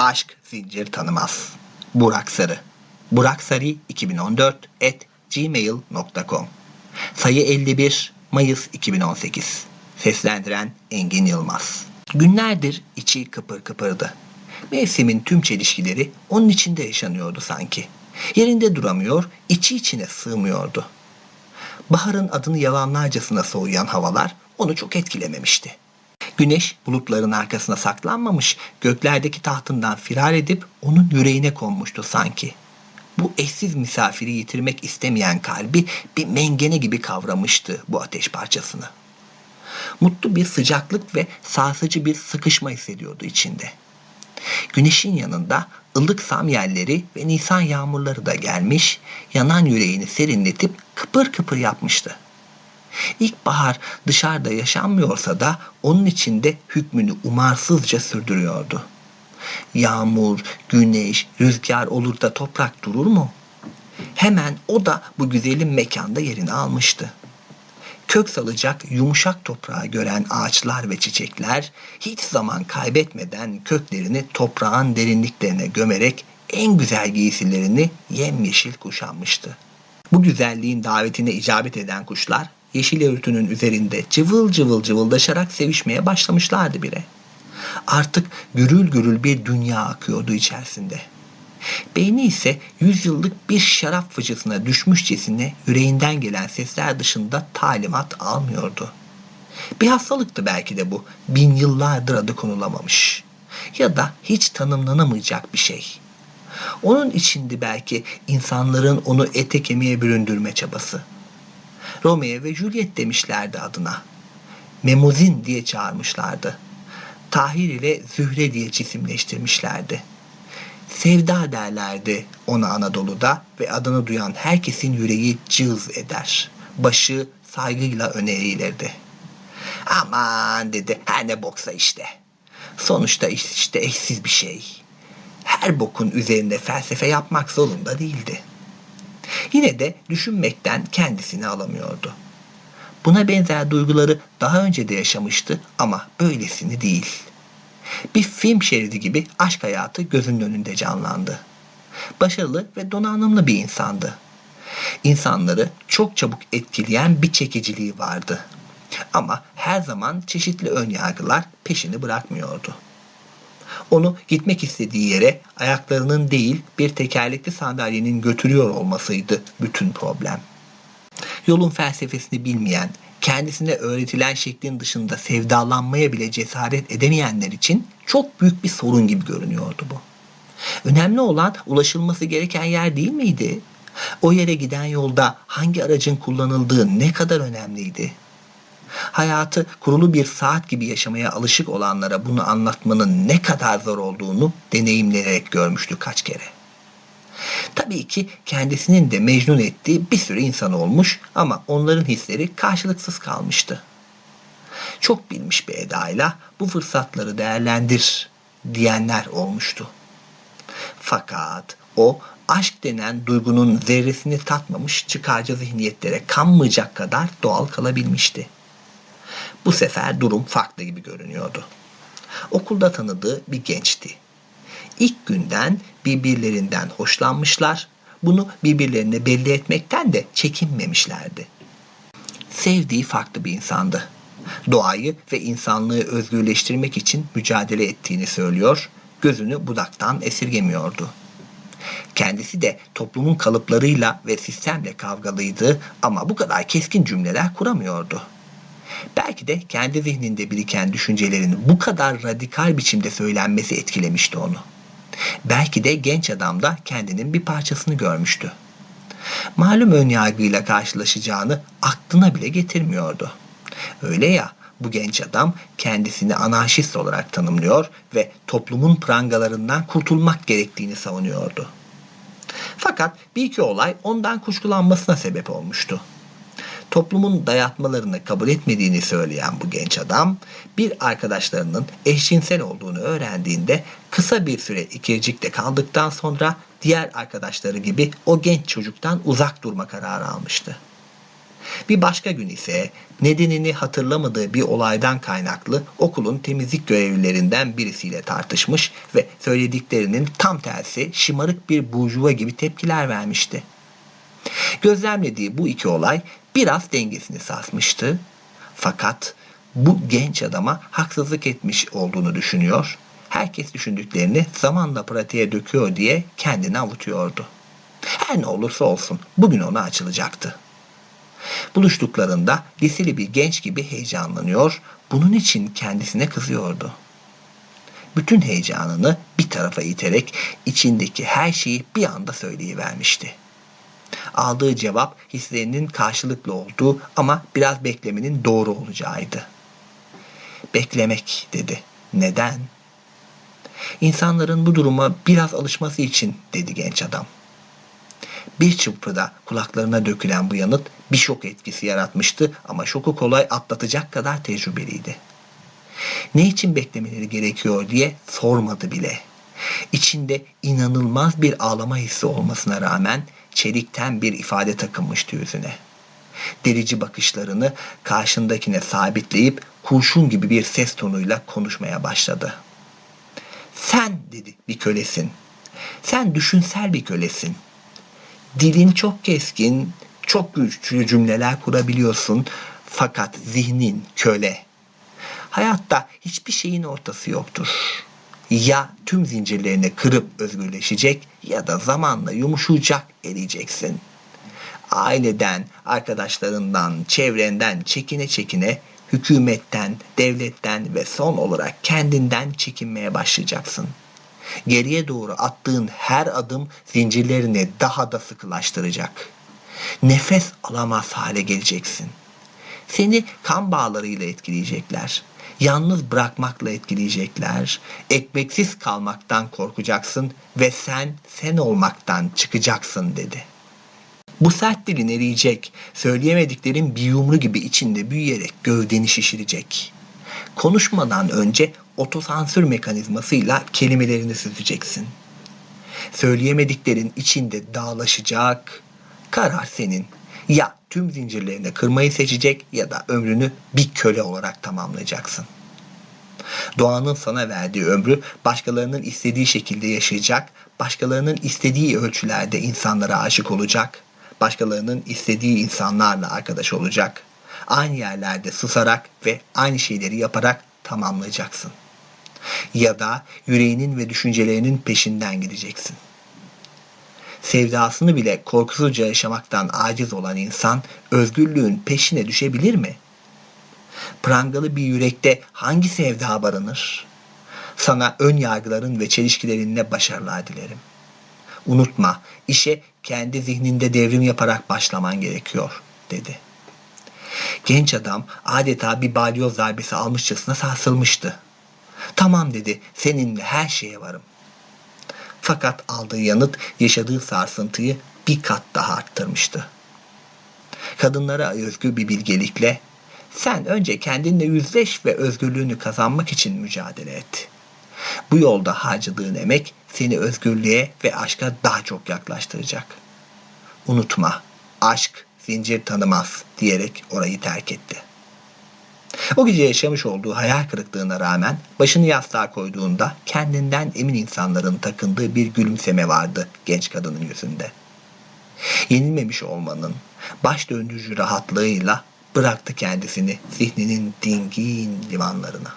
Aşk zincir tanımaz. Burak Sarı. Burak Sarı 2014 at gmail.com Sayı 51 Mayıs 2018 Seslendiren Engin Yılmaz Günlerdir içi kıpır kıpırdı. Mevsimin tüm çelişkileri onun içinde yaşanıyordu sanki. Yerinde duramıyor, içi içine sığmıyordu. Baharın adını yalanlarcasına soğuyan havalar onu çok etkilememişti. Güneş bulutların arkasına saklanmamış, göklerdeki tahtından firar edip onun yüreğine konmuştu sanki. Bu eşsiz misafiri yitirmek istemeyen kalbi bir mengene gibi kavramıştı bu ateş parçasını. Mutlu bir sıcaklık ve sarsıcı bir sıkışma hissediyordu içinde. Güneşin yanında ılık samyelleri ve nisan yağmurları da gelmiş, yanan yüreğini serinletip kıpır kıpır yapmıştı. İlkbahar dışarıda yaşanmıyorsa da onun içinde hükmünü umarsızca sürdürüyordu. Yağmur, güneş, rüzgar olur da toprak durur mu? Hemen o da bu güzelim mekanda yerini almıştı. Kök salacak yumuşak toprağı gören ağaçlar ve çiçekler hiç zaman kaybetmeden köklerini toprağın derinliklerine gömerek en güzel giysilerini yemyeşil kuşanmıştı. Bu güzelliğin davetine icabet eden kuşlar yeşil örtünün üzerinde cıvıl cıvıl cıvıldaşarak sevişmeye başlamışlardı bile. Artık gürül gürül bir dünya akıyordu içerisinde. Beyni ise yüzyıllık bir şarap fıçısına düşmüşçesine yüreğinden gelen sesler dışında talimat almıyordu. Bir hastalıktı belki de bu. Bin yıllardır adı konulamamış. Ya da hiç tanımlanamayacak bir şey. Onun içindi belki insanların onu ete kemiğe büründürme çabası. Romeo ve Juliet demişlerdi adına. Memuzin diye çağırmışlardı. Tahir ile Zühre diye cisimleştirmişlerdi. Sevda derlerdi ona Anadolu'da ve adını duyan herkesin yüreği cız eder. Başı saygıyla öne eğilirdi. Aman dedi her ne boksa işte. Sonuçta işte eşsiz bir şey. Her bokun üzerinde felsefe yapmak zorunda değildi. Yine de düşünmekten kendisini alamıyordu. Buna benzer duyguları daha önce de yaşamıştı ama böylesini değil. Bir film şeridi gibi aşk hayatı gözünün önünde canlandı. Başarılı ve donanımlı bir insandı. İnsanları çok çabuk etkileyen bir çekiciliği vardı. Ama her zaman çeşitli önyargılar peşini bırakmıyordu. Onu gitmek istediği yere ayaklarının değil bir tekerlekli sandalyenin götürüyor olmasıydı bütün problem. Yolun felsefesini bilmeyen, kendisine öğretilen şeklin dışında sevdalanmaya bile cesaret edemeyenler için çok büyük bir sorun gibi görünüyordu bu. Önemli olan ulaşılması gereken yer değil miydi? O yere giden yolda hangi aracın kullanıldığı ne kadar önemliydi? Hayatı kurulu bir saat gibi yaşamaya alışık olanlara bunu anlatmanın ne kadar zor olduğunu deneyimleyerek görmüştü kaç kere. Tabii ki kendisinin de mecnun ettiği bir sürü insan olmuş ama onların hisleri karşılıksız kalmıştı. Çok bilmiş bir edayla bu fırsatları değerlendir diyenler olmuştu. Fakat o aşk denen duygunun zerresini tatmamış çıkarcı zihniyetlere kanmayacak kadar doğal kalabilmişti. Bu sefer durum farklı gibi görünüyordu. Okulda tanıdığı bir gençti. İlk günden birbirlerinden hoşlanmışlar, bunu birbirlerine belli etmekten de çekinmemişlerdi. Sevdiği farklı bir insandı. Doğayı ve insanlığı özgürleştirmek için mücadele ettiğini söylüyor, gözünü budaktan esirgemiyordu. Kendisi de toplumun kalıplarıyla ve sistemle kavgalıydı ama bu kadar keskin cümleler kuramıyordu. Belki de kendi zihninde biriken düşüncelerin bu kadar radikal biçimde söylenmesi etkilemişti onu. Belki de genç adam da kendinin bir parçasını görmüştü. Malum önyargıyla karşılaşacağını aklına bile getirmiyordu. Öyle ya bu genç adam kendisini anarşist olarak tanımlıyor ve toplumun prangalarından kurtulmak gerektiğini savunuyordu. Fakat bir iki olay ondan kuşkulanmasına sebep olmuştu toplumun dayatmalarını kabul etmediğini söyleyen bu genç adam bir arkadaşlarının eşcinsel olduğunu öğrendiğinde kısa bir süre ikircikte kaldıktan sonra diğer arkadaşları gibi o genç çocuktan uzak durma kararı almıştı. Bir başka gün ise nedenini hatırlamadığı bir olaydan kaynaklı okulun temizlik görevlilerinden birisiyle tartışmış ve söylediklerinin tam tersi şımarık bir burjuva gibi tepkiler vermişti. Gözlemlediği bu iki olay biraz dengesini sarsmıştı. Fakat bu genç adama haksızlık etmiş olduğunu düşünüyor. Herkes düşündüklerini zamanla pratiğe döküyor diye kendini avutuyordu. Her ne olursa olsun bugün ona açılacaktı. Buluştuklarında liseli bir genç gibi heyecanlanıyor, bunun için kendisine kızıyordu. Bütün heyecanını bir tarafa iterek içindeki her şeyi bir anda söyleyivermişti. Aldığı cevap hislerinin karşılıklı olduğu ama biraz beklemenin doğru olacağıydı. Beklemek dedi. Neden? İnsanların bu duruma biraz alışması için dedi genç adam. Bir çırpıda kulaklarına dökülen bu yanıt bir şok etkisi yaratmıştı ama şoku kolay atlatacak kadar tecrübeliydi. Ne için beklemeleri gerekiyor diye sormadı bile. İçinde inanılmaz bir ağlama hissi olmasına rağmen çelikten bir ifade takınmıştı yüzüne. Derici bakışlarını karşındakine sabitleyip kurşun gibi bir ses tonuyla konuşmaya başladı. Sen dedi bir kölesin. Sen düşünsel bir kölesin. Dilin çok keskin, çok güçlü cümleler kurabiliyorsun fakat zihnin köle. Hayatta hiçbir şeyin ortası yoktur. Ya tüm zincirlerini kırıp özgürleşecek ya da zamanla yumuşayacak eriyeceksin. Aileden, arkadaşlarından, çevrenden çekine çekine hükümetten, devletten ve son olarak kendinden çekinmeye başlayacaksın. Geriye doğru attığın her adım zincirlerini daha da sıkılaştıracak. Nefes alamaz hale geleceksin. Seni kan bağlarıyla etkileyecekler. Yalnız bırakmakla etkileyecekler. Ekmeksiz kalmaktan korkacaksın ve sen sen olmaktan çıkacaksın dedi. Bu sert dilin eriyecek, söyleyemediklerin bir yumru gibi içinde büyüyerek gövdeni şişirecek. Konuşmadan önce otosansür mekanizmasıyla kelimelerini süzeceksin. Söyleyemediklerin içinde dağlaşacak. Karar senin. Ya tüm zincirlerini kırmayı seçecek ya da ömrünü bir köle olarak tamamlayacaksın. Doğanın sana verdiği ömrü başkalarının istediği şekilde yaşayacak, başkalarının istediği ölçülerde insanlara aşık olacak, başkalarının istediği insanlarla arkadaş olacak. Aynı yerlerde susarak ve aynı şeyleri yaparak tamamlayacaksın. Ya da yüreğinin ve düşüncelerinin peşinden gideceksin. Sevdasını bile korkusuzca yaşamaktan aciz olan insan özgürlüğün peşine düşebilir mi? Prangalı bir yürekte hangi sevda barınır? Sana ön yargıların ve çelişkilerinle başarılar dilerim. Unutma, işe kendi zihninde devrim yaparak başlaman gerekiyor, dedi. Genç adam adeta bir balyoz darbesi almışçasına sarsılmıştı. Tamam dedi, seninle her şeye varım. Fakat aldığı yanıt yaşadığı sarsıntıyı bir kat daha arttırmıştı. Kadınlara özgü bir bilgelikle sen önce kendinle yüzleş ve özgürlüğünü kazanmak için mücadele et. Bu yolda harcadığın emek seni özgürlüğe ve aşka daha çok yaklaştıracak. Unutma, aşk zincir tanımaz diyerek orayı terk etti. O gece yaşamış olduğu hayal kırıklığına rağmen başını yastığa koyduğunda kendinden emin insanların takındığı bir gülümseme vardı genç kadının yüzünde. Yenilmemiş olmanın baş döndürücü rahatlığıyla bıraktı kendisini zihninin dingin limanlarına.